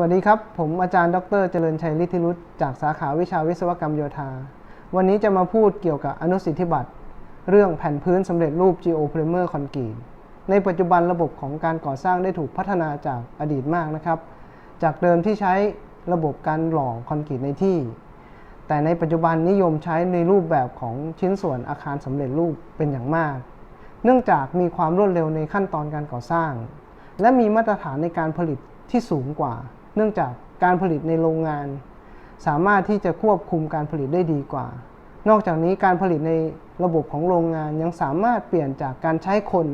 วัสดีครับ ผมอาจารย์ดรเจริญชัยฤทธิรุตจากสาขาวิชาวิศวกรรมโยธา วันนี้จะมาพูดเกี่ยวกับอนุสิทธิบัตรเรื่องแผ่นพื้นสำเร็จรูป geopolymer คอนกรีตในปัจจุบันระบบของการก่อสร้างได้ถูกพัฒนาจากอดีตมากนะครับ จากเดิมที่ใช้ระบบการหล่อคอนกรีตในที่ แต่ในปัจจุบันนิยมใช้ในรูปแบบของชิ้นส่วนอาคารสำเร็จรูปเป็นอย่างมาก เนื่องจากมีความรวดเร็วในขั้นตอนการก่อสร้าง และมีมาตรฐานในการผลิตที่สูงกว่า เนื่องจากการผลิตในโรงงาน สามารถที่จะควบคุมการผลิตได้ดีกว่า นอกจากนี้การผลิตในระบบของโรงงานยังสามารถเปลี่ยนจากการใช้คน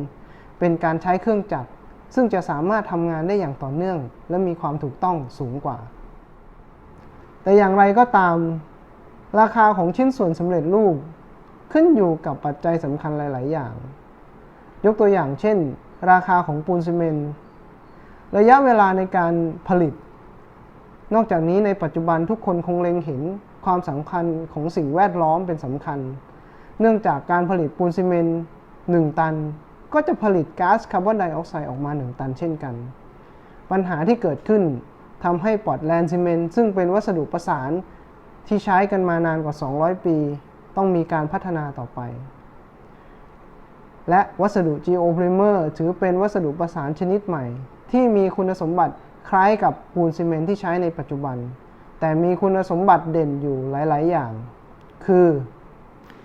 เป็นการใช้เครื่องจักร ซึ่งจะสามารถทำงานได้อย่างต่อเนื่อง และมีความถูกต้องสูงกว่า แต่อย่างไรก็ตาม ราคาของชิ้นส่วนสำเร็จรูปขึ้นอยู่กับปัจจัยสำคัญหลาย ๆ อย่าง ยกตัวอย่างเช่น ราคาของปูนซีเมนต์ระยะเวลาในการผลิต นอกจากนี้ในปัจจุบันทุกคนคงเล็งเห็นความสำคัญของสิ่งแวดล้อมเป็นสำคัญ เนื่องจากการผลิตปูนซีเมนต์1ตัน ก็จะผลิตก๊าซคาร์บอนไดออกไซด์ออกมา 1 ตันเช่นกัน ปัญหาที่เกิดขึ้นทำให้ปอร์ตแลนด์ซีเมนต์ซึ่งเป็นวัสดุประสานที่ใช้กันมานานกว่า 200 ปี ต้องมีการพัฒนาต่อไป และวัสดุ geopolymer ถือเป็นวัสดุประสานชนิดใหม่ ที่มีคุณสมบัติ คล้ายกับปูนซีเมนที่ใช้ในปัจจุบัน แต่มีคุณสมบัติเด่นอยู่หลาย ๆ อย่าง คือ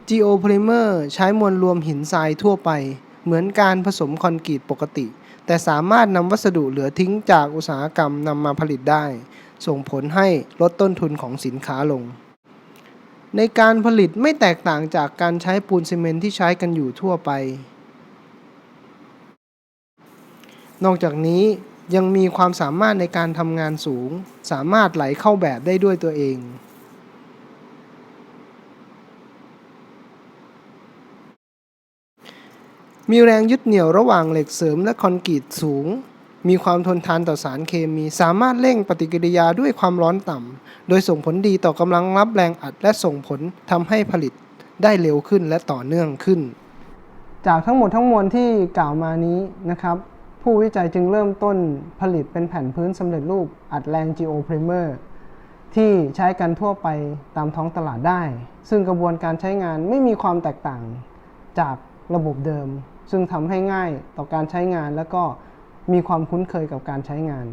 geopolymer ใช้มวลรวมหินทรายทั่วไป เหมือนการผสมคอนกรีตปกติ แต่สามารถนำวัสดุเหลือทิ้งจากอุตสาหกรรมนำมาผลิตได้ ส่งผลให้ลดต้นทุนของสินค้าลง ในการผลิตไม่แตกต่างจากการใช้ปูนซีเมนที่ใช้กันอยู่ทั่วไป นอกจากนี้ ยังมีความสามารถในการทำงานสูง สามารถไหลเข้าแบบได้ด้วยตัวเอง มีแรงยึดเหนี่ยวระหว่างเหล็กเสริมและคอนกรีตสูง มีความทนทานต่อสารเคมี สามารถเร่งปฏิกิริยาด้วยความร้อนต่ำ โดยส่งผลดีต่อกำลังรับแรงอัดและส่งผลทำให้ผลิตได้เร็วขึ้นและต่อเนื่องขึ้น จากทั้งหมดทั้งมวลที่กล่าวมานี้นะครับ ผู้วิจัยจึงเริ่มต้นผลิตเป็นแผ่นพื้นสำเร็จรูปอัดแรง geopolymer ที่ใช้กันทั่วไปตามท้องตลาดได้ ซึ่งกระบวนการใช้งานไม่มีความแตกต่างจากระบบเดิม ซึ่งทำให้ง่ายต่อการใช้งานและก็มีความคุ้นเคยกับการใช้งาน